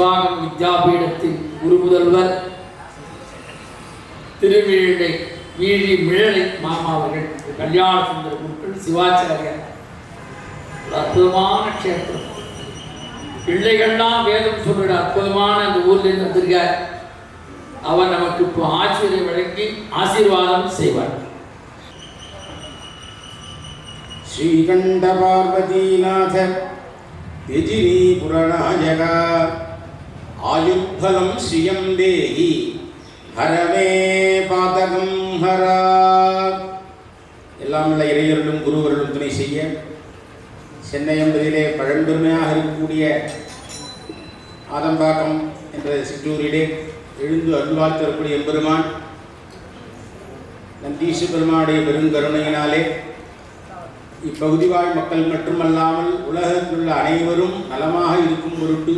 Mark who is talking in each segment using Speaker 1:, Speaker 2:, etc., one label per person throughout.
Speaker 1: வாகம் வித்யாபீடத்தின் குரு முதல்வர் திருவிழை ஈழி மிழலை மாமா அவர்கள் கல்யாண சுந்தர குருக்கள் சிவாச்சாரியர். அற்புதமான க்ஷேத்திரம். பிள்ளைகள்லாம் வேதம் சொல்லுற அற்புதமான அந்த ஊர்லேருந்து வந்திருக்கார். அவர் நமக்கு இப்போ ஆச்சரியம் வழங்கி ஆசீர்வாதம் செய்வார்.
Speaker 2: ஸ்ரீகண்ட பார்வதீநாத எஜிரி புரநாயகா ஆயுர்பலம் ஸ்ரீயம் தேகி ஹரவே பாதகம் ஹரா. எல்லாம் உள்ள இறையர்களும் குருவர்களும் துணை செய்ய சென்னை என்பதிலே பழம்பெருமையாக இருக்கக்கூடிய ஆதம்பாக்கம் என்ற சிற்றூரிலே எழுந்து அருள்வார் தரக்கூடிய எம்பெருமான் நந்தீசு பெருமானுடைய பெருங்கருணையினாலே இப்பகுதி வாழ் மக்கள் மட்டுமல்லாமல் உலகத்தில் உள்ள அனைவரும் நலமாக இருக்கும் பொருட்டு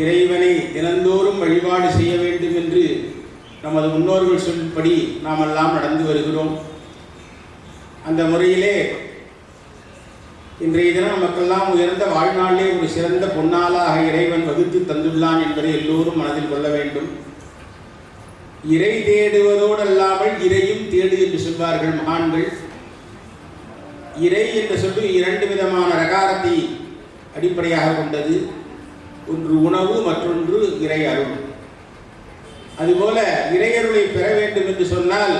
Speaker 2: இறைவனை தினந்தோறும் வழிபாடு செய்ய வேண்டும் என்று நமது முன்னோர்கள் சொல்படி நாம் எல்லாம் நடந்து வருகிறோம். அந்த முறையிலே இன்றைய தினம் நமக்கெல்லாம் உயர்ந்த வாழ்நாளிலே ஒரு சிறந்த பொன்னாளாக இறைவன் வகுத்து தந்துள்ளான் என்பதை எல்லோரும் மனதில் கொள்ள வேண்டும். இறை தேடுவதோடு அல்லாமல் இறையும் தேடு என்று சொல்வார்கள் மகான்கள். இறை என்ற சொல்லி இரண்டு விதமான ரகாரத்தை அடிப்படையாக கொண்டது. ஒன்று உணவு மற்றொன்று இறை அருள். அதுபோல இறையருளை பெற வேண்டும் என்று சொன்னால்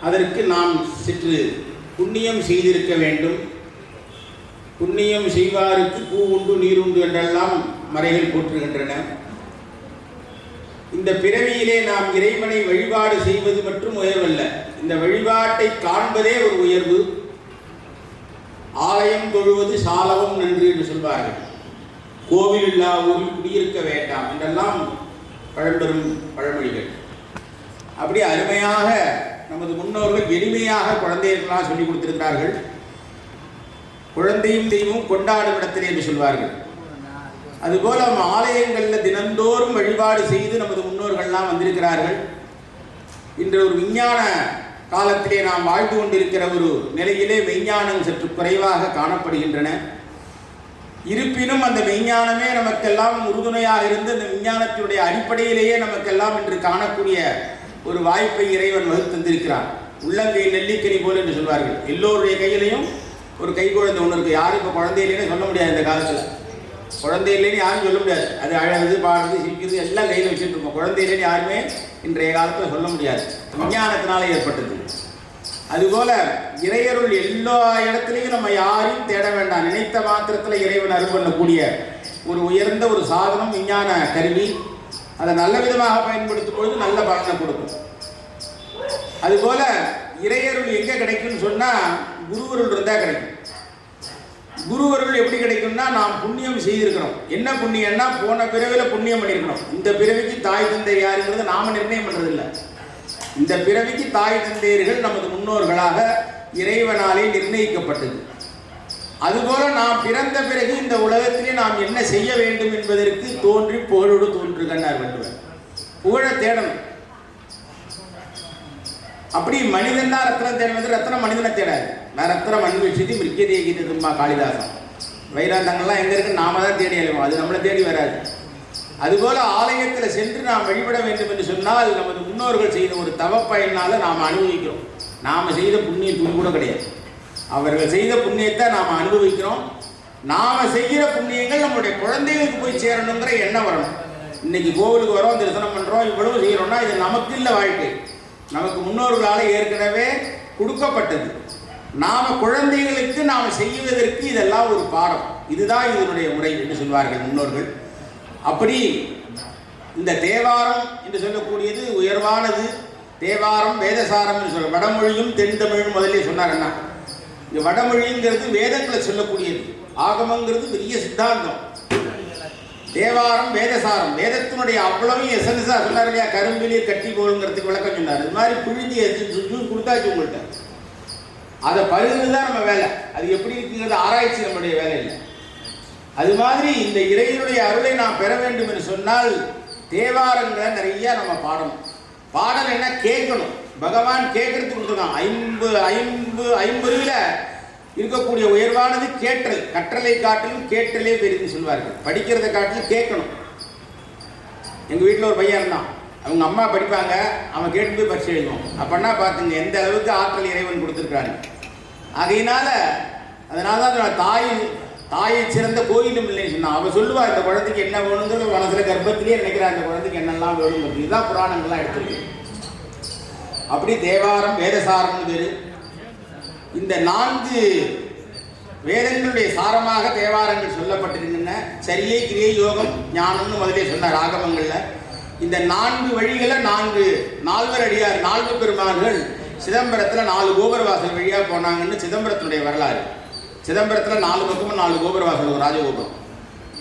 Speaker 2: அதற்கு நாம் சிற்று புண்ணியம் செய்திருக்க வேண்டும். புண்ணியம் செய்வாருக்கு பூ உண்டு நீர் உண்டு என்றெல்லாம் மறைகள் போற்றுகின்றன. இந்த பிறவியிலே நாம் இறைவனை வழிபாடு செய்வது மட்டும் உயர்வல்ல. இந்த வழிபாட்டை காண்பதே ஒரு உயர்வு. ஆலயம் தொழுவது சாலவும் நன்று என்று சொல்வார்கள். கோவில் இல்லா ஊரில் குடியிருக்க வேண்டாம் என்றெல்லாம் பழம்பெரும் பழமொழிகள். அப்படி அருமையாக நமது முன்னோர்கள் எளிமையாக குழந்தைகளுக்கெல்லாம் சொல்லிக் கொடுத்திருக்கிறார்கள் குழந்தையும் தெய்வம் கொண்டாடும் இடத்திலே என்று சொல்வார்கள். அதுபோல் நம்ம ஆலயங்களில் தினந்தோறும் வழிபாடு செய்து நமது முன்னோர்கள்லாம் வந்திருக்கிறார்கள். இன்று ஒரு விஞ்ஞான காலத்திலே நாம் வாழ்ந்து கொண்டிருக்கிற ஒரு நிலையிலே விஞ்ஞானம் சற்று குறைவாக காணப்படுகின்றன. இருப்பினும் அந்த விஞ்ஞானமே நமக்கெல்லாம் உறுதுணையாக இருந்து அந்த விஞ்ஞானத்தினுடைய அடிப்படையிலேயே நமக்கெல்லாம் இன்று காணக்கூடிய ஒரு வாய்ப்பை இறைவன் வகுத்து தந்திருக்கிறான். உள்ளங்கை நெல்லிக்கனி போல் என்று சொல்வார்கள். எல்லோருடைய கையிலையும் ஒரு கை குழந்தை ஒன்று இருக்கு. யாரும் இப்போ குழந்தை இல்லைன்னு சொல்ல முடியாது இந்த காலத்தில். குழந்தை இல்லைன்னு யாரும் சொல்ல முடியாது. அது அழகுது பாடுறது சிரிக்கிறது எல்லாம் கையில் வச்சுட்டு இருக்கோம். குழந்தை இல்லைன்னு யாருமே இன்றைய காலத்தில் சொல்ல முடியாது. விஞ்ஞானத்தினால ஏற்பட்டது. அதுபோல இறையருள் எல்லா இடத்துலையும் நம்ம யாரையும் தேட வேண்டாம். நினைத்த மாத்திரத்தில் இறைவன் அருள் பண்ணக்கூடிய ஒரு உயர்ந்த ஒரு சாதனம் விஞ்ஞான கருவி. அதை நல்ல விதமாக பயன்படுத்தும் பொழுது நல்ல பலனை கொடுக்கும். அதுபோல இறையருள் எங்கே கிடைக்கும்னு சொன்னால் குருவருள் இருந்தால் கிடைக்கும். குருவருள் எப்படி கிடைக்கும்னா நாம் புண்ணியம் செய்திருக்கிறோம். என்ன புண்ணியம்னா போன பிறவில புண்ணியம் பண்ணியிருக்கணும் இந்த பிறவிக்கு தாய் தந்தை யாருங்கிறது நாம நிர்ணயம் பண்ணுறதில்லை இந்த பிறவிக்கு தாய் தந்தையர்கள் நமது முன்னோர்களாக இறைவனாலே நிர்ணயிக்கப்பட்டது. அதுபோல நாம் பிறந்த பிறகு இந்த உலகத்திலே நாம் என்ன செய்ய வேண்டும் என்பதற்கு தோன்றி புகழோடு தோன்றுகன்னார் வள்ளுவர் புகழ தேடணும். அப்படி மனிதன் தான் ரத்தனம் தேட ரத்தனம் மனிதனை தேடாது. நான் ரத்தனம் அன்வேஷித்து மிருக்கதே கீததுமா காளிதாசன். வைராந்தங்கள்லாம் எங்க இருக்கு? நாம தான் தேடி அழிவோம் அது நம்மளை தேடி வராது. அதுபோல ஆலயத்தில் சென்று நாம் வழிபட வேண்டும் என்று சொன்னால் நமது முன்னோர்கள் செய்த ஒரு தவப்பயனால் நாம் அனுபவிக்கிறோம். நாம் செய்த புண்ணியம் துணி கூட கிடையாது. அவர்கள் செய்த புண்ணியத்தை நாம் அனுபவிக்கிறோம். நாம் செய்கிற புண்ணியங்கள் நம்முடைய குழந்தைகளுக்கு போய் சேரணுங்கிற எண்ணம் வரணும். இன்னைக்கு கோவிலுக்கு வரோம் தரிசனம் பண்ணுறோம் இவ்வளவு செய்கிறோம்னா இது நமக்கு இல்லை வாழ்க்கை. நமக்கு முன்னோர்களால் ஏற்கனவே கொடுக்கப்பட்டது. நாம் குழந்தைகளுக்கு நாம் செய்வதற்கு இதெல்லாம் ஒரு பாடம். இதுதான் இதனுடைய முறை என்று சொல்வார்கள் முன்னோர்கள். அப்படி இந்த தேவாரம் என்று சொல்லக்கூடியது உயர்வானது. தேவாரம் வேதசாரம் என்று சொல்ல வடமொழியும் தென் தமிழும் முதல்ல சொன்னார் இந்த வடமொழிங்கிறது வேதங்களை சொல்லக்கூடியது. ஆகமங்கிறது பெரிய சித்தாந்தம். தேவாரம் வேதசாரம் வேதத்தினுடைய அவ்வளவு எசன்ஸாக சொன்னார் இல்லையா? கரும்பிலே கட்டி போலுங்கிறதுக்கு விளக்கம் சொன்னார். இது மாதிரி புழிஞ்சி ஜூஸ் கொடுத்தாச்சு உங்கள்கிட்ட அதை பருகுறது தான் நம்ம வேலை. அது எப்படி இருக்குங்கிறது ஆராய்ச்சி நம்முடைய வேலை இல்லை அது மாதிரி இந்த இறைவனுடைய அருளை நாம் பெற வேண்டும் என்று சொன்னால் தேவாரங்களை நிறைய நம்ம பாடணும். பாடல் என்ன? கேட்கணும். பகவான் கேட்கறதுக்கு கொடுத்துருக்கான் ஐம்பது ஐம்பது ஐம்பதுல இருக்கக்கூடிய உயர்வானது கேட்டல். கற்றலை காட்டிலும் கேட்டலே பெரிதுன்னு சொல்வார்கள். படிக்கிறதை காட்டிலும் கேட்கணும். எங்கள் வீட்டில் ஒரு பையன் இருந்தான். அவங்க அம்மா படிப்பாங்க. அவன் கேட்டு போய் பரிசு எழுதுவான். அப்படின்னா பார்த்துங்க எந்த அளவுக்கு ஆற்றல் இறைவன் கொடுத்துருக்காங்க ஆகையினால அதனால தான் தாய் தாயை சிறந்த கோயிலும் இல்லைன்னு சொன்னா அவன் சொல்லுவா இந்த குழந்தைக்கு என்ன வேணுங்கிறது மனசுல கர்ப்பத்திலேயே நினைக்கிறா இந்த குழந்தைக்கு என்னெல்லாம் வேணும் இதுதான் புராணங்கள்லாம் எடுத்துருக்கு. அப்படி தேவாரம் வேதசாரம்னு பேரு. இந்த நான்கு வேதங்களுடைய சாரமாக தேவாரங்கள் சொல்லப்பட்டிருக்கின்றன. சரியை கிரியை யோகம் ஞானம்னு முதலே சொன்னார் ஆகமங்கள்ல. இந்த நான்கு வழிகளை நான்கு நால்வர் அடியார் நான்கு பெருமாள்கள் சிதம்பரத்தில் நாலு கோபுர வாசல் வழியாக போனாங்கன்னு சிதம்பரத்தினுடைய வரலாறு. சிதம்பரத்தில் நாலு பக்கமும் நாலு கோபுரவாசல் ஒரு ராஜகோபுரம்.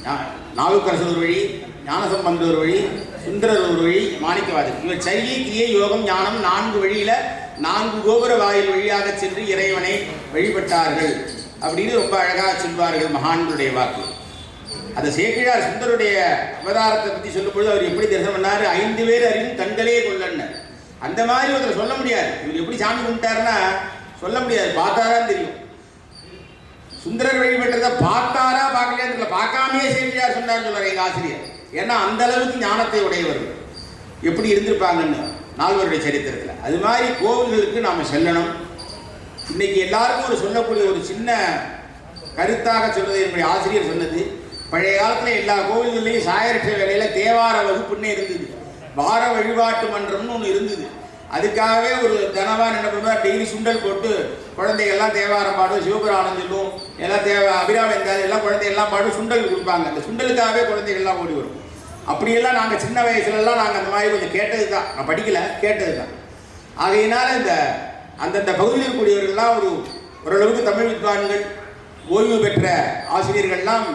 Speaker 2: ஞா- நாவுக்கரசர் ஒரு வழி ஞானசம்பந்தர் ஒரு வழி சுந்தரர் ஒரு வழி மாணிக்கவாதர் இவர் சரியை கிரியை யோகம் ஞானம் நான்கு வழியில் நான்கு கோபுர வாயில் வழியாக சென்று இறைவனை வழிபட்டார்கள் அப்படின்னு ரொம்ப அழகாக சொல்வார்கள் மகான்களுடைய வாக்கு. அந்த சேக்கிழார் சுந்தருடைய அவதாரத்தை பற்றி சொல்லும்பொழுது அவர் எப்படி தரிசனம் பண்ணாரு? ஐந்து பேர் அறிவும் தங்களே கொள்ளன்னு அந்த மாதிரி ஒருத்தர் சொல்ல முடியாது. இவர் எப்படி சாமி கும்பிட்டாருன்னா சொல்ல முடியாது. பார்த்தாதான் தெரியும். சுந்தரர் வழிபட்டதை பார்த்தாரா பார்க்கலையான்னு பார்க்காமையே பார்க்காமயே சொன்னார் சொல்றார் எங்க ஆசிரியர். ஏன்னா அந்த அளவுக்கு ஞானத்தை உடையவர்கள் எப்படி இருந்திருப்பாங்கன்னு நால்வருடைய சரித்திரத்தில். அது மாதிரி கோவில்களுக்கு நாம் செல்லணும். இன்னைக்கு எல்லாருக்கும் ஒரு சொல்லக்கூடிய ஒரு சின்ன கருத்தாக சொன்னது என்னுடைய ஆசிரியர் சொன்னது. பழைய காலத்தில் எல்லா கோவில்கள்லையும் சாயரட்ச வேலையில் தேவார வகுப்புன்னே இருந்தது. வார வழிபாட்டு மன்றம்னு ஒன்று இருந்தது. அதுக்காகவே ஒரு கனவான் என்ன பண்ணுவா டெய்லி சுண்டல் போட்டு குழந்தைகள்லாம் தேவாரம் பாடும் சிவபுராணம் சொல்லும் எல்லாம் தேவ எல்லாம் இருந்தால் எல்லாம் பாடும் சுண்டல் கொடுப்பாங்க. அந்த சுண்டலுக்காகவே குழந்தைகள்லாம் ஓடி வரும். அப்படியெல்லாம் நாங்கள் சின்ன வயசுலலாம் நாங்கள் அந்த மாதிரி கொஞ்சம் கேட்டது தான் நான் படிக்கல கேட்டது தான் ஆகையினால இந்த அந்தந்த பகுதியில் இருக்கக்கூடியவர்கள்லாம் ஒரு ஓரளவுக்கு தமிழ் வித்வான்கள் ஓய்வு பெற்ற ஆசிரியர்கள்லாம்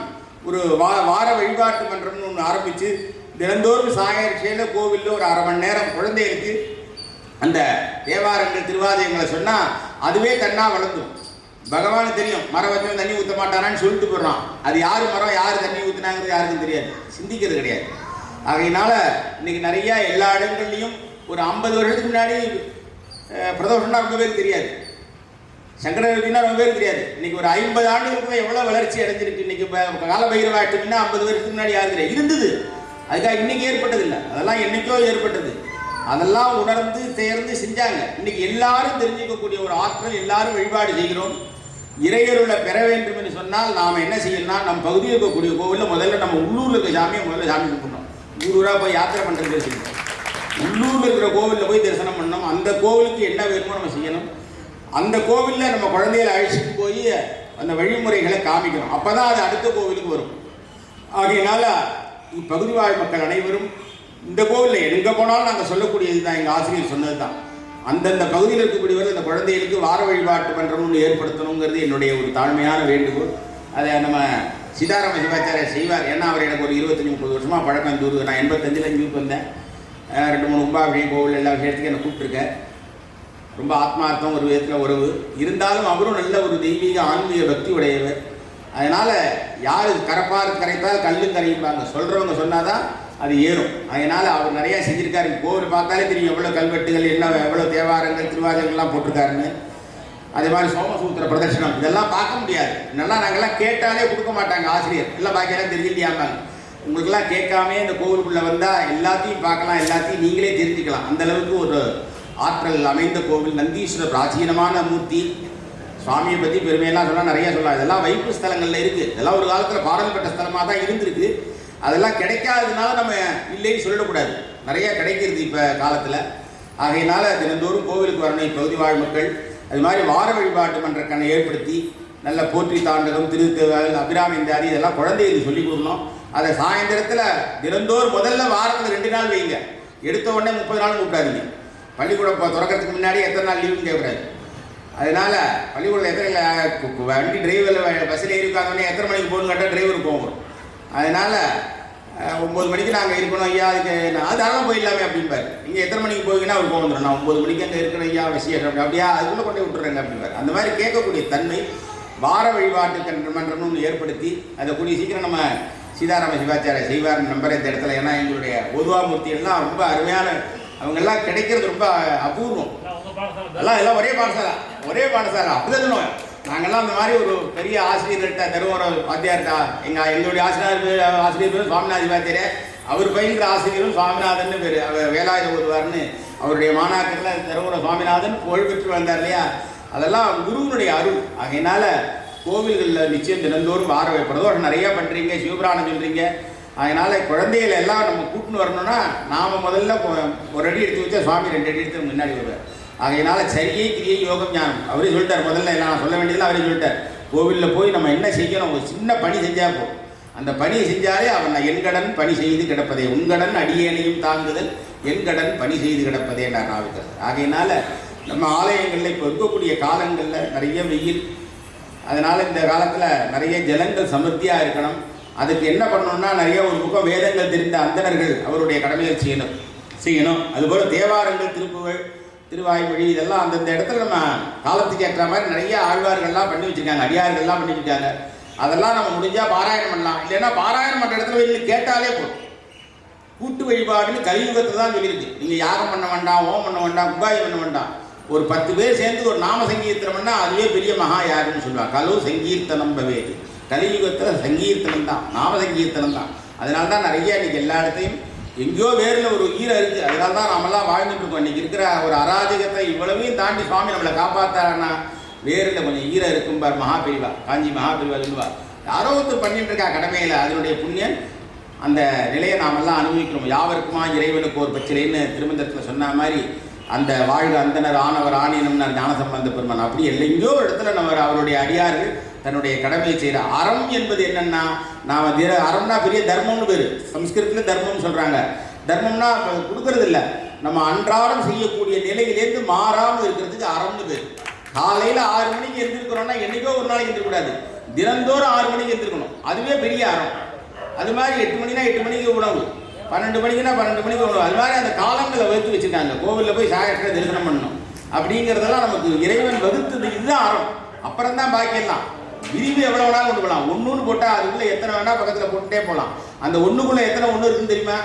Speaker 2: ஒரு வா வார வழிபாட்டு மன்றம்னு ஒன்று ஆரம்பித்து தினந்தோறும் சாயரிசையில் கோவிலில் ஒரு அரை மணி நேரம் குழந்தைகளுக்கு அந்த தேவாரங்கள் திருவாதயங்களை சொன்னால் அதுவே தன்னா வளர்ந்துடும் பகவானுக்கு தெரியும் மரம் வச்சவன் தண்ணி ஊற்ற மாட்டானான்னு சொல்லிட்டு போடுறான் அது யார் மரம் யார் தண்ணி ஊற்றுனாங்கிறது யாருக்கும் தெரியாது. சிந்திக்கிறது கிடையாது. ஆகையினால இன்னைக்கு நிறைய எல்லா இடங்கள்லையும் ஒரு ஐம்பது வருஷத்துக்கு முன்னாடி பிரதோஷம்னா ரொம்ப பேருக்கு தெரியாது. சங்கரவர்த்தினா ரொம்ப பேருக்கு தெரியாது. இன்னைக்கு ஒரு ஐம்பது ஆண்டுகளுக்கு எவ்வளவு வளர்ச்சி அடைஞ்சிருக்கு. இன்னைக்கு கால காலபைரவ ஆட்டுக்குன்னா ஐம்பது வருஷத்துக்கு முன்னாடி யாரும் தெரியாது. இருந்தது. அதுக்காக இன்னைக்கு ஏற்பட்டது இல்லை அதெல்லாம் என்னைக்கோ ஏற்பட்டது. அதெல்லாம் உணர்ந்து சேர்ந்து செஞ்சாங்க. இன்னைக்கு எல்லாரும் தெரிஞ்சுக்கக்கூடிய ஒரு ஆற்றல் எல்லாரும் வழிபாடு செய்கிறோம். இறையருளை பெற வேண்டும் என்று சொன்னால் நாம் என்ன செய்யணும்னா நம்ம பகுதியில் இருக்கக்கூடிய கோவிலில் முதல்ல நம்ம உள்ளூரில் இருக்க சாமியை முதல்ல சாமி கும்பிடணும். ஊர் ஊராக போய் யாத்திரை பண்ணுறது செய்யணும்? உள்ளூரில் இருக்கிற கோவிலில் போய் தரிசனம் பண்ணணும். அந்த கோவிலுக்கு என்ன வேணுமோ நம்ம செய்யணும். அந்த கோவிலில் நம்ம குழந்தைகளை அழைச்சிட்டு போய் அந்த வழிமுறைகளை காமிக்கணும். அப்போ தான் அது அடுத்த கோவிலுக்கு வரும். ஆகையினால இப்பகுதி வாழ் மக்கள் அனைவரும் இந்த கோவிலில் எங்கே போனாலும் நாங்கள் சொல்லக்கூடியது தான் எங்கள் ஆசிரியர் சொன்னது தான் அந்தந்த பகுதியில் இருக்கக்கூடியவர் அந்த குழந்தைகளுக்கு வார வழிபாட்டு மன்றம் ஒன்று ஏற்படுத்தணுங்கிறது என்னுடைய ஒரு தாழ்மையான வேண்டுகோள். அதை நம்ம சீதாராம சிவாச்சாரிய செய்வார். ஏன்னா அவர் எனக்கு ஒரு இருபத்தஞ்சி முப்பது வருஷமாக பழக்கம். இந்த நான் எண்பத்தஞ்சில் இங்கே வந்தேன் ரெண்டு மூணு கும்பாபிஷேகம் கோவில் எல்லா விஷயத்துக்கும் என்னை கூப்பிட்டுருக்கேன் ரொம்ப ஆத்மார்த்தம் ஒரு விதத்தில் உறவு. இருந்தாலும் அவரும் நல்ல ஒரு தெய்வீக ஆன்மீக பக்தி உடையவர். அதனால் யார் கரப்பார் கரைத்தால் கல்லும் கரையும்பாங்க சொல்கிறவங்க சொன்னாதான் அது ஏறும். அதனால் அவர் நிறைய செஞ்சுருக்காரு. கோவில் பார்த்தாலே தெரியும் எவ்வளோ கல்வெட்டுகள் என்ன எவ்வளோ தேவாரங்கள் திருவாதங்கள்லாம் போட்டிருக்காருன்னு. அதே மாதிரி சோமசூத்திர பிரதர்ஷனம் இதெல்லாம் பார்க்க முடியாது. நல்லா நாங்கள்லாம் கேட்டாலே கொடுக்க மாட்டாங்க ஆசிரியர். எல்லாம் பாக்கியெல்லாம் தெரிஞ்சுட்டியாம்பாங்க உங்களுக்கெல்லாம் கேட்காம இந்த கோவிலுக்குள்ளே வந்தால் எல்லாத்தையும் பார்க்கலாம் எல்லாத்தையும் நீங்களே தெரிஞ்சுக்கலாம். அந்த அளவுக்கு ஒரு ஆற்றல் அமைந்த கோவில். நந்தீஸ்வரர் பிராச்சீனமான மூர்த்தி. சுவாமியை பற்றி பெருமையெல்லாம் சொன்னால் நிறையா சொல்லலாம். இதெல்லாம் வைப்பு ஸ்தலங்களில் இருக்குது இதெல்லாம் ஒரு காலத்தில் பாடல்பட்ட ஸ்தலமாக தான் இருந்திருக்கு. அதெல்லாம் கிடைக்காததுனால நம்ம இல்லைன்னு சொல்லிடக்கூடாது. நிறைய கிடைக்கிறது இப்போ காலத்தில். ஆகையினால தினந்தோறும் கோவிலுக்கு வரணும் இப்பகுதி வாழ் மக்கள். அது மாதிரி வார வழிபாட்டு மன்றக்கண்ணை ஏற்படுத்தி நல்ல போற்றி தாண்டகம் திருத்தேவல் அபிராமிந்தாதி இதெல்லாம் குழந்தைகளுக்கு சொல்லிக் கொடுக்கணும். அதை சாயந்தரத்தில் தினந்தோறும் முதல்ல வாரத்தில் ரெண்டு நாள் வைங்க. எடுத்த உடனே முப்பது நாள் கூப்பிடாதீங்க. பள்ளிக்கூடம் திறக்கிறதுக்கு திறக்கறதுக்கு முன்னாடி எத்தனை நாள் லீவுன்னு கேட்குறாரு அதனால பள்ளிக்கூடம் எத்தனை வண்டி டிரைவரில் பஸ்ஸில் இருக்காங்கன்னே எத்தனை மணிக்கு போகணும் கேட்டால் டிரைவர் போகும். அதனால அஹ், ஒன்பது மணிக்கு நாங்கள் இருக்கணும் ஐயா அதுக்கு நான் தாராளம் போயிடலாமே அப்படிம்பாரு. நீங்கள் எத்தனை மணிக்கு போவீங்கன்னா அவர் வந்துடும் நான் ஒன்பது மணிக்கு அங்கே இருக்கணும் ஐயா அப்படி அப்படியா அதுக்குள்ளே கொண்டு விட்டுறேங்க அப்படிம்பாரு. அந்த மாதிரி கேட்கக்கூடிய தன்மை வார வழிபாட்டு கன்ற மன்றம்னு ஒன்று ஏற்படுத்தி அதை கூடிய சீக்கிரம் நம்ம சீதாராம சிவாச்சாரிய செய்வார் நம்பர் இந்த இடத்துல. ஏன்னா எங்களுடைய பொதுவாமூர்த்தி எல்லாம் ரொம்ப அருமையான அவங்க எல்லாம் கிடைக்கிறது ரொம்ப அபூர்வம். எல்லாம் எல்லாம் ஒரே பாடசாலா ஒரே பாடசாலா. அப்படிதான் நாங்கள்லாம் அந்த மாதிரி ஒரு பெரிய ஆசிரியர்கிட்ட தருவோம் வாத்தியார்கிட்ட எங்கள் எங்களுடைய ஆசிரியர் ஆசிரியர் பேர் சுவாமிநாதி வாத்தியார் அவர் பயின்ற ஆசிரியரும் சுவாமிநாதன் பேர் அவர் வேலாயுத ஓதுவார்னு அவருடைய மாணாக்கரில் தருவர சுவாமிநாதன் புகழ் பெற்று வந்தார் இல்லையா? அதெல்லாம் குருவினுடைய அருள். ஆகையினால கோவில்களில் நிச்சயம் தினந்தோறும் வார பிரதோஷம் நிறைய பண்ணுறீங்க சிவபுராணம் சொல்கிறீங்க அதனால் குழந்தைகளை எல்லாம் நம்ம கூட்டின்னு வரணும்னா நாம் முதல்ல ஒரு அடி எடுத்து வச்சா சுவாமி ரெண்டு அடி எடுத்து முன்னாடி வருவார். ஆகையினால சரியை கிரியை யோகம் ஞானம் அவரே சொல்லிட்டார் முதல்ல நான் சொல்ல வேண்டியதில் அவரே சொல்லிட்டார். கோவிலில் போய் நம்ம என்ன செய்யணும்? ஒரு சின்ன பணி செஞ்சால் போதும். அந்த பணியை செஞ்சாலே அவன் என்கடன் பணி செய்து கிடப்பதே உன்கடன் அடியேனையும் தாங்குதல் என்கடன் பணி செய்து கிடப்பதே நான் ஆவிக்கிறது ஆகையினால நம்ம ஆலயங்களில் இப்போ இருக்கக்கூடிய காலங்களில் நிறைய வெயில். அதனால் இந்த காலத்தில் நிறைய ஜலங்கள் சமர்த்தியாக இருக்கணும். அதுக்கு என்ன பண்ணணும்னா நிறைய ஒரு பக்கம் வேதங்கள் தெரிந்த அந்தணர்கள் அவருடைய கடமைகள் செய்யணும். செய்யணும். அதுபோல் தேவாரங்கள் திருப்புகள் திருவாய்மொழி இதெல்லாம் அந்தந்த இடத்துல நம்ம காலத்துக்கு ஏற்ற மாதிரி நிறைய ஆழ்வார்கள்லாம் பண்ணி வச்சுருக்காங்க அடியார்கள்லாம் பண்ணி வச்சுருக்காங்க. அதெல்லாம் நம்ம முடிஞ்சால் பாராயணம் பண்ணலாம். இல்லைன்னா பாராயணம் பண்ணுற இடத்துல வெளியில் கேட்டாலே போதும். கூட்டு வழிபாடுன்னு கலியுகத்தில் தான் சொல்லியிருக்கு. நீங்கள் யாகம் பண்ண வேண்டாம் ஓம் பண்ண வேண்டாம் குபாய் பண்ண வேண்டாம். ஒரு பத்து பேர் சேர்ந்து ஒரு நாம சங்கீர்த்தனம் பண்ணால் அதுவே பெரிய மகா யாருன்னு சொல்லுவாங்க கலு சங்கீர்த்தனம் பவேது. கலியுகத்தில் சங்கீர்த்தனம் தான் நாம சங்கீர்த்தனம் தான். அதனால தான் நிறைய இன்னைக்கு எல்லா இடத்தையும் எங்கேயோ வேரில் ஒரு உயிரை இருக்குது அதனால தான் நாமெல்லாம் வாழ்ந்துட்டு இருக்கோம். இன்னைக்கு இருக்கிற ஒரு அராஜகத்தை இவ்வளவையும் தாண்டி சுவாமி நம்மளை காப்பாத்தாருன்னா வேரில் கொஞ்சம் ஈர இருக்கும் பார் மகாபிரிவா காஞ்சி மகாபிரிவா சொல்லுவார் யாரோ ஒருத்தர் பண்ணிட்டு இருக்கா கடமையில் அதனுடைய புண்ணியம் அந்த நிலையை நாமெல்லாம் அனுபவிக்கிறோம். யாவருக்குமா இறைவனுக்கு ஒரு பிரச்சனைன்னு திருமந்தத்தில் சொன்ன மாதிரி அந்த வாழ்க அந்தனர் ஆனவர் ஆணினம்னார் ஞானசம்பந்த பெருமான். அப்படி எங்கேயோ ஒரு இடத்துல நம்ம அவருடைய அடியார்கள் தன்னுடைய கடமையை செய்கிற அறம் என்பது என்னன்னா நாம் திர அறம்னா பெரிய தர்மம்னு பேர். சம்ஸ்கிருதத்தில் தர்மம்னு சொல்கிறாங்க தர்மம்னா கொடுக்கறது இல்லை. நம்ம அன்றாடம் செய்யக்கூடிய நிலையிலேருந்து மாறாமல் இருக்கிறதுக்கு அறம்னு பேர். காலையில் ஆறு மணிக்கு எழுந்திருக்கிறோம்னா என்னைக்கோ ஒரு நாளைக்கு எழுந்திருக்கூடாது தினந்தோறும் ஆறு மணிக்கு எழுந்திருக்கணும் அதுவே பெரிய அறம். அது மாதிரி எட்டு மணினா எட்டு மணிக்கு உணவு. பன்னெண்டு மணிக்குனா பன்னெண்டு மணிக்கு உணவு. அது மாதிரி அந்த காலங்களை வகுத்து வச்சுருக்காங்க. கோவிலில் போய் சாயற்ற தரிசனம் பண்ணணும். அப்படிங்கிறதெல்லாம் நமக்கு இறைவன் வகுத்தது இதுதான் அறம். அப்புறம் தான் பாக்கியெல்லாம். விரிவு எவ்வளோ வேணாலும் கொண்டு போகலாம் ஒன்றுன்னு போட்டால் அதுக்குள்ளே எத்தனை வேணால் பக்கத்தில் போட்டுட்டே போகலாம் அந்த ஒன்றுக்குள்ளே எத்தனை ஒன்று இருக்குன்னு தெரியுமா?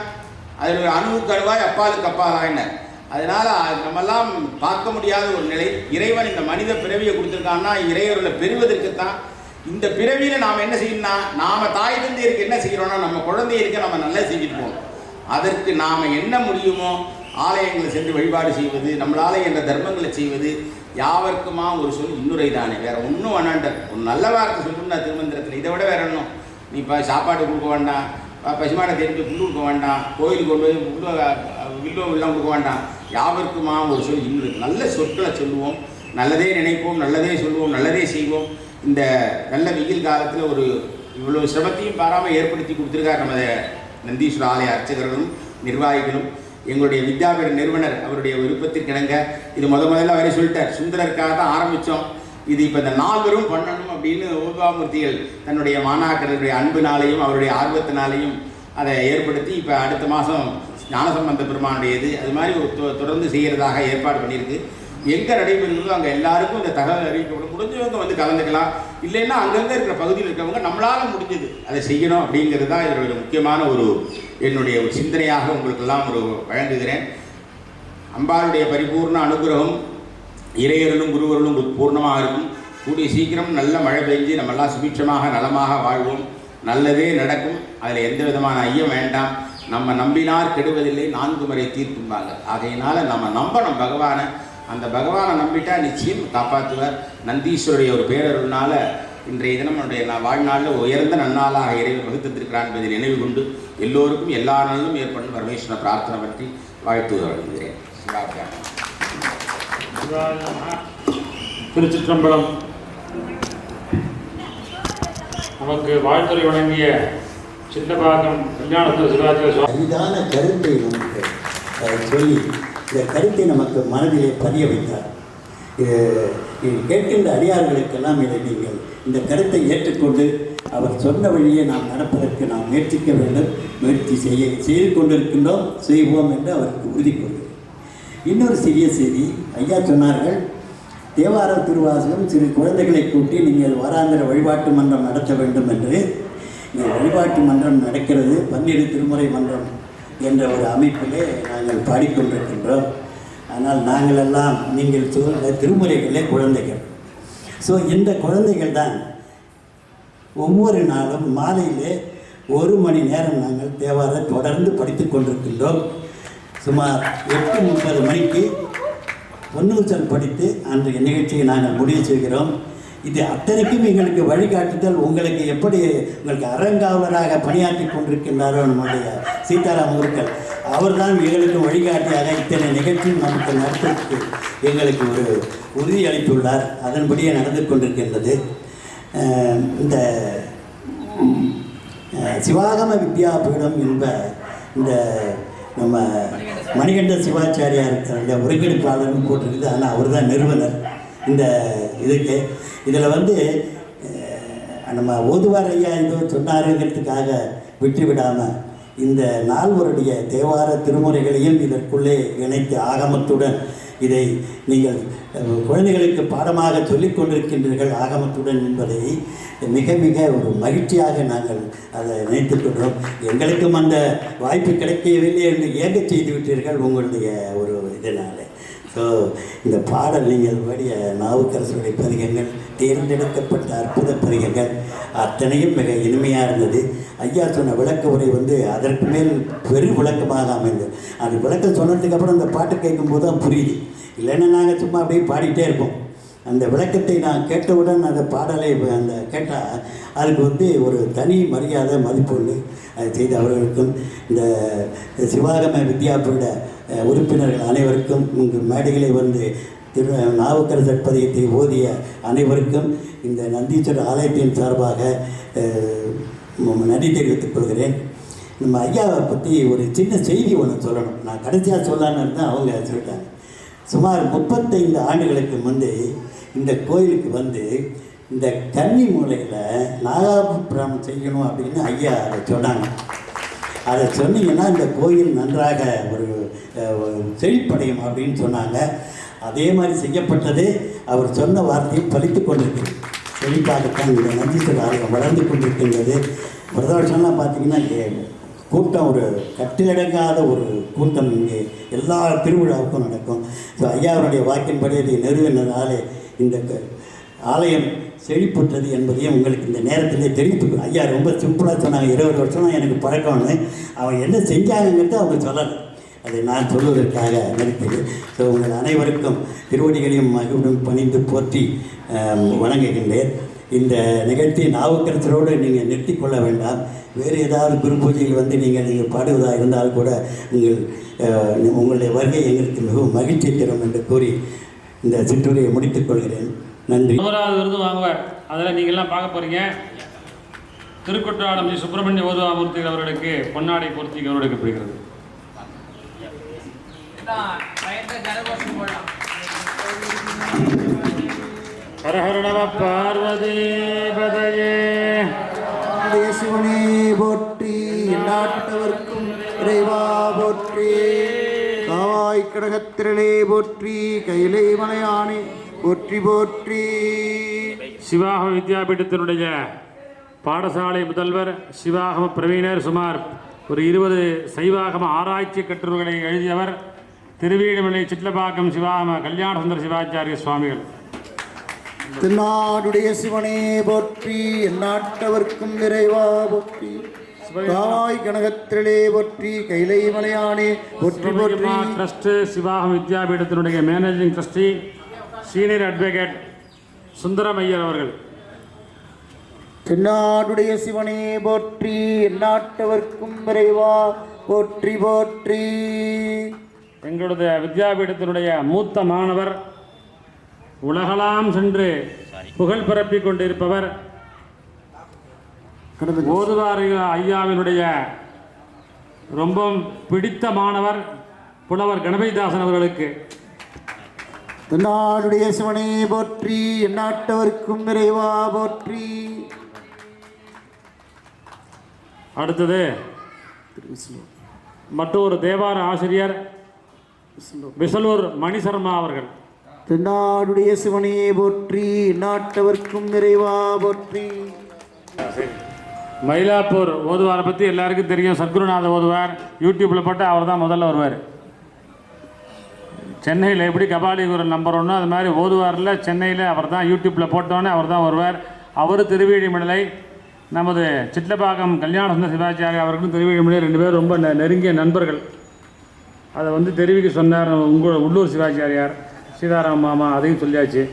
Speaker 2: அது ஒரு அணுவுக்கு அணுவாய் அப்பாலுக்கு என்ன அதனால் நம்மெல்லாம் பார்க்க முடியாத ஒரு நிலை. இறைவன் இந்த மனித பிறவியை கொடுத்துருக்கான்னா இறைவர்களை பெறுவதற்குத்தான் இந்த பிறவியில் நாம் என்ன செய்யணும்னா நாம் தாய் தந்தையருக்கு என்ன செய்கிறோம்னா நம்ம குழந்தையருக்கு நம்ம நல்லா செஞ்சுட்டு போகணும் அதற்கு நாம் என்ன முடியுமோ ஆலயங்களை சென்று வழிபாடு செய்வது நம்மளால என்ற தர்மங்களை செய்வது யாவர்க்குமா ஒரு சொல்? இன்னுரை தானே வேற ஒன்றும் வேணாண்ட. ஒரு நல்ல வார்த்தை சொல்லணும்னா திருமந்திரத்தில். இதை விட வேற ஒன்றும் நீ இப்போ சாப்பாடு கொடுக்க வேண்டாம். பசுமான பசுமாடை தெரிஞ்சு புல் கொடுக்க வேண்டாம். கோயிலுக்கு கொண்டு போய் புல்லு வில்லோ எல்லாம் கொடுக்க வேண்டாம். யாவர்க்குமா ஒரு சொல்? இன்னுரை. நல்ல சொற்களை சொல்லுவோம். நல்லதே நினைப்போம். நல்லதே சொல்லுவோம். நல்லதே செய்வோம். இந்த நல்ல வெயில் காலத்தில் ஒரு இவ்வளோ சிரமத்தையும் பாராமல் ஏற்படுத்தி கொடுத்துருக்கார் நமது நந்தீஸ்வர ஆலய அர்ச்சகர்களும் நிர்வாகிகளும். எங்களுடைய வித்யாபீட நிறுவனர் அவருடைய விருப்பத்திற்கிணங்க இது முத முதல்ல அவரே சொல்லிட்டார் சுந்தரருக்காக தான் ஆரம்பித்தோம் இது இப்போ இந்த நால்வரும் பண்ணணும் அப்படின்னு ஓபாமூர்த்திகள் தன்னுடைய மாணாக்கருடைய அன்பினாலையும் அவருடைய ஆர்வத்தினாலையும் அதை ஏற்படுத்தி இப்போ அடுத்த மாதம் ஞானசம்பந்த பெருமானுடையது. அது மாதிரி தொ- தொடர்ந்து செய்கிறதாக ஏற்பாடு பண்ணியிருக்கு. எங்கே நடைபெறுகிறதோ அங்கே எல்லாருக்கும் இந்த தகவல் அறிவிக்கப்படும். முடிஞ்சவங்க வந்து கலந்துக்கலாம். இல்லைன்னா அங்கங்கே இருக்கிற பகுதியில் இருக்கிறவங்க நம்மளால் முடிஞ்சது அதை செய்யணும் அப்படிங்கிறது தான் இதனுடைய முக்கியமான ஒரு என்னுடைய ஒரு சிந்தனையாக உங்களுக்கெல்லாம் ஒரு வழங்குகிறேன். அம்பாளுடைய பரிபூர்ண அனுகிரகம் இறையர்களும் குருவர்களும் உங்களுக்கு பூர்ணமாக இருக்கும். கூடிய சீக்கிரம் நல்ல மழை பெஞ்சு நம்மெல்லாம் சுபிட்சமாக நலமாக வாழ்வோம். நல்லதே நடக்கும். அதில் எந்த விதமான ஐயம் வேண்டாம். நம்ம நம்பினார் கெடுவதில்லை நான்கு முறை தீர்க்கும்பாங்க அதையினால் நம்ம நம்பணும் பகவானை. அந்த பகவானை நம்பிட்டா நிச்சயம் காப்பாற்றுவார். நந்தீஸ்வருடைய ஒரு பேரருள்னால இன்றைய தினம் நம்முடைய வாழ்நாளில் உயர்ந்த நன்னாளாக இறைவன் வகுத்திருக்கிறான் என்பதை நினைவு கொண்டு எல்லோருக்கும் எல்லா நாளிலும் ஏற்படும் பரமேஸ்வர பிரார்த்தனை பற்றி வாழ்த்து வழங்குகிறேன்
Speaker 3: திருச்சிற்றம்பலம். நமக்கு வாழ்த்துறை வழங்கிய சின்னபாகம் கல்யாணத்தில் சிவாஜி
Speaker 4: அரிதான கருத்தை நமக்கு சொல்லி இந்த கருத்தை நமக்கு மனதிலே பதிய வைத்தார். இது இது கேட்கின்ற அடியார்களுக்கெல்லாம் இதை நீங்கள் இந்த கருத்தை ஏற்றுக்கொண்டு அவர் சொன்ன வழியே நாம் நடப்பதற்கு நாம் முயற்சிக்க வேண்டும் முயற்சி செய்ய செய்து கொண்டிருக்கின்றோம் செய்வோம் என்று அவருக்கு உறுதி கொள்கிறேன் இன்னொரு சிறிய செய்தி ஐயா சொன்னார்கள் தேவார திருவாசகம் சிறு குழந்தைகளை கூட்டி நீங்கள் வாராந்திர வழிபாட்டு மன்றம் நடத்த வேண்டும் என்று. இங்கே வழிபாட்டு மன்றம் நடக்கிறது பன்னிரு திருமுறை மன்றம் என்ற ஒரு அமைப்பிலே நாங்கள் பாடிக்கொண்டிருக்கின்றோம். ஆனால் நாங்களெல்லாம் நீங்கள் சொல்ல திருமுறைகளே குழந்தைகள். ஸோ இந்த குழந்தைகள் தான் ஒவ்வொரு நாளும் மாலையிலே ஒரு மணி நேரம் நாங்கள் தேவார தொடர்ந்து படித்து கொண்டிருக்கின்றோம். சுமார் எட்டு முப்பது மணிக்கு பொன்னூச்சல் படித்து அன்றைய நிகழ்ச்சியை நாங்கள் முடிவு செய்கிறோம். இது அத்தனைக்கும் எங்களுக்கு வழிகாட்டுதல். உங்களுக்கு எப்படி உங்களுக்கு அறங்காவலராக பணியாற்றி கொண்டிருக்கின்றாரோ நம்முடைய சீதாராம் குருக்கள் அவர்தான் எங்களுக்கு வழிகாட்டியாக இத்தனை நிகழ்ச்சியும் நமக்கு நடத்துவதற்கு எங்களுக்கு ஒரு உறுதி அளித்துள்ளார் அதன்படியே நடந்து கொண்டிருக்கின்றது. இந்த சிவாகம வித்யாபீடம் என்ப இந்த நம்ம மணிகண்ட சிவாச்சாரியார் இருக்கிற இந்த ஒருங்கிணைப்பாளர்னு போட்டிருக்குது. ஆனால் அவர் தான் நிறுவனர். இந்த இதுக்கு இதில் வந்து நம்ம ஓதுவார் ஐயா ஏதோ சொன்னாருங்கிறதுக்காக விட்டு விடாமல் இந்த நால்வருடைய தேவார திருமுறைகளையும் இதற்குள்ளே இணைத்து ஆகமத்துடன் இதை நீங்கள் குழந்தைகளுக்கு பாடமாக சொல்லிக் கொண்டிருக்கின்றீர்கள் ஆகமத்துடன் என்பதை மிக மிக ஒரு மகிழ்ச்சியாக நாங்கள் அதை நினைத்துக் கொள்கிறோம். எங்களுக்கும் அந்த வாய்ப்பு கிடைக்கவில்லை என்று ஏங்க செய்து விட்டீர்கள் உங்களுடைய ஒரு இதனாலே? ஸோ இந்த பாடல் நீங்கள் பாடிய நாவுக்கரசருடைய பதிகங்கள் தேர்ந்தெடுக்கப்பட்ட அற்புத பதிகங்கள் அத்தனையும் மிக இனிமையாக இருந்தது. ஐயா சொன்ன விளக்க உரை வந்து அதற்கு மேல் பெரு விளக்கமாக அமைந்தது. அது விளக்கம் சொன்னதுக்கப்புறம் அந்த பாட்டு கேட்கும்போது தான் புரியுது. இல்லைன்னா நாங்கள் சும்மா அப்படியே பாடிட்டே இருப்போம். அந்த விளக்கத்தை நான் கேட்டவுடன் அந்த பாடலை அந்த கேட்டால் அதுக்கு வந்து ஒரு தனி மரியாதை மதிப்பு அதை செய்த அவர்களுக்கும் இந்த சிவாகம வித்யாபீட உறுப்பினர்கள் அனைவருக்கும் இங்கு மேடைகளை வந்து திரு நாவுக்கரசர் பதியத்தை ஓதிய அனைவருக்கும் இந்த நந்தீஸ்வரர் ஆலயத்தின் சார்பாக நன்றி தெரிவித்துக் கொள்கிறேன். நம்ம ஐயாவை பற்றி ஒரு சின்ன செய்தி ஒன்று சொல்லணும். நான் கடைசியாக சொல்லலான்னு தான் அவங்க சொல்லிட்டாங்க. சுமார் முப்பத்தைந்து ஆண்டுகளுக்கு முன்பு இந்த கோயிலுக்கு வந்து இந்த கன்னி மூலையில் நாகாபுரம் செய்யணும் அப்படின்னு ஐயா அதை சொன்னாங்க. அதை சொன்னீங்கன்னா இந்த கோயில் நன்றாக ஒரு செழிப்படையும் அப்படின்னு சொன்னாங்க. அதே மாதிரி செய்யப்பட்டது. அவர் சொன்ன வார்த்தையும் பழித்து கொண்டிருக்கிறது செழிப்பாகத்தான் இந்த நந்தீஸ்வரர் ஆலயம் வளர்ந்து கொண்டிருக்கின்றது. பிரதோஷம்லாம் பார்த்தீங்கன்னா இங்கே கூட்டம் ஒரு கட்டிலடங்காத ஒரு கூட்டம் இங்கே எல்லா திருவிழாவுக்கும் நடக்கும். ஸோ ஐயாவுடைய வாக்கின்படி அதை நிறுவினதாலே இந்த ஆலயம் செழிப்புற்றது என்பதையும் உங்களுக்கு இந்த நேரத்திலே தெரிவித்துக்கணும் ஐயா ரொம்ப சிம்பிளாக சொன்னாங்க. இருபது வருஷம் எனக்கு பழக்கம்னு அவங்க என்ன செஞ்சாங்கங்கிறது அவங்க சொல்லலை. அதை நான் சொல்வதற்காக நினைத்தது ஸோ உங்கள் அனைவருக்கும் திருவடிகளையும் மகிழும் பணிந்து போற்றி வணங்குகின்றேன். இந்த நிகழ்ச்சி நாவுக்கரசரோடு நீங்கள் நிறுத்தி கொள்ள வேண்டாம். வேறு ஏதாவது குரு பூஜையில் வந்து நீங்கள் நீங்கள் பாடுவதாக இருந்தால் கூட உங்கள் உங்களுடைய வருகை எங்களுக்கு மிகவும் மகிழ்ச்சி தரும் என்று கூறி இந்த சிற்றுரையை முடித்துக் கொள்கிறேன். நன்றி.
Speaker 3: நூறாவது விருது வாங்குவார் அதில் நீங்கள்லாம் பார்க்க போகிறீங்க திருக்குற்றாலம் ஸ்ரீ சுப்பிரமணிய ஓதுவாமூர்த்தி அவர்களுக்கு பொன்னாடை பூர்த்தி கௌரவிக்கப்படுகிறது ஹரஹர நம பார்வதி பதையே
Speaker 5: தேசிவனே போற்றி நாட்டவர்க்கும் இறைவா போற்றி. காவாய் கடகத்திரளே போற்றி கைலை மலையானே போற்றி போற்றி.
Speaker 3: சிவாகம வித்யாபீடத்தினுடைய பாடசாலை முதல்வர் சிவாகம பிரவீணர் சுமார் ஒரு இருபது சைவாகம ஆராய்ச்சி கட்டுரைகளை எழுதியவர் திருவீடுமலை சிட்லப்பாக்கம் சிவாகம கல்யாண சுந்தர சிவாச்சாரிய சுவாமிகள்.
Speaker 5: தென்னாடுடைய சிவனே போற்றி எந்நாட்டவர்க்கும் இறைவா போற்றி. காவாய் கனகத்திரளே போற்றி கைலை மலையானே போற்றி போற்றி.
Speaker 3: Trust Sivagama வித்யாபீடத்தினுடைய managing trustee senior advocate Sundaramaiyar அவர்கள்.
Speaker 5: தென்னாடுடைய சிவனே போற்றி. எந்நாட்டவர்க்கும் இறைவா போற்றி போற்றி.
Speaker 3: எங்களுடைய வித்யாபீடத்தினுடைய மூத்த மாணவர் உலகலாம் சென்று புகழ் பரப்பிக் கொண்டிருப்பவர் ஓதுவார் ஐயாவினுடைய ரொம்ப பிடித்த மாணவர் புலவர் கணபதிதாசன் அவர்களுக்கு.
Speaker 5: தென்னாடுடைய சிவனே போற்றி எந்நாட்டவர்க்கும் இறைவா போற்றி.
Speaker 3: அடுத்தது மற்றொரு தேவார ஆசிரியர் விசலூர் மணிசர்மா அவர்கள்.
Speaker 5: தென்னாடுடைய சிவனே போற்றி எந்நாட்டவர்க்கும் இறைவா போற்றி.
Speaker 3: மயிலாப்பூர் ஓதுவாரை பற்றி எல்லாருக்கும் தெரியும். சத்குருநாத ஓதுவார். யூடியூப்பில் போட்டு அவர் தான் முதல்ல வருவார். சென்னையில் எப்படி கபாலீஸ்வரர் நம்பர் ஒன்று அது மாதிரி ஓதுவாரில் சென்னையில் அவர் தான் யூடியூப்பில் போட்டோன்னே அவர் தான் வருவார். அவர் திருவேழிமலை நமது சிட்லப்பாக்கம் கல்யாண சுந்தர சிவாச்சாரி அவர்களும் திருவேழிமலை ரெண்டு பேரும் ரொம்ப நெ- நெருங்கிய நண்பர்கள். அதை வந்து தெரிவிக்க சொன்னார் உங்கள் உள்ளூர் சிவாச்சாரியார் சீதாராம் மாமா அதையும் சொல்லியாச்சு.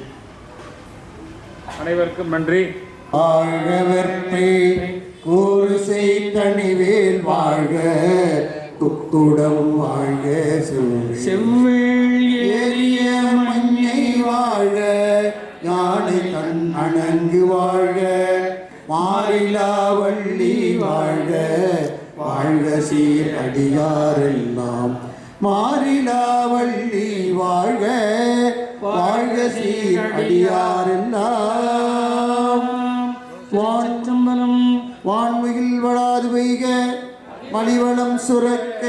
Speaker 3: அனைவருக்கும் நன்றி.
Speaker 5: கூறுசை தனிவேல் வாழ்க குக்குடம் வாழ்க செவ்வேள் ஏறிய மண்ணை வாழ யானை கண் அணங்கு வாழ மாறிலா வள்ளி வாழ வாழ்க சீரடியாரெல்லாம் மாறிலா வள்ளி வாழ்க வாழ்க சீரடியாரெல்லாம் அடியாரெல்லாம் வான்மையில் வளாது பெய்க மலிவளம் சுரக்க